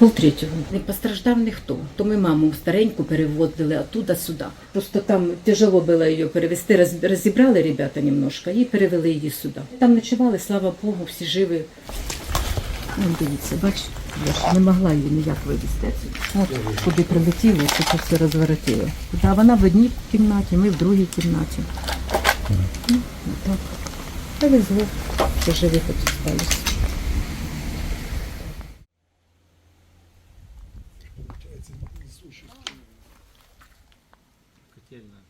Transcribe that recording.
Полтретього. Не постраждав ніхто. То ми маму стареньку перевозили оттуда сюди. Просто там тяжело було її перевезти. Розібрали ребята немножко і перевели її сюди. Там ночували, слава Богу, всі живі. Ну, дивіться, ж не могла її ніяк вивезти. От куди прилетіло, це все розворотило. Да, вона в одній кімнаті, ми в другій кімнаті. Ну, отак. Повезло, що живі хоч остались. Котельная.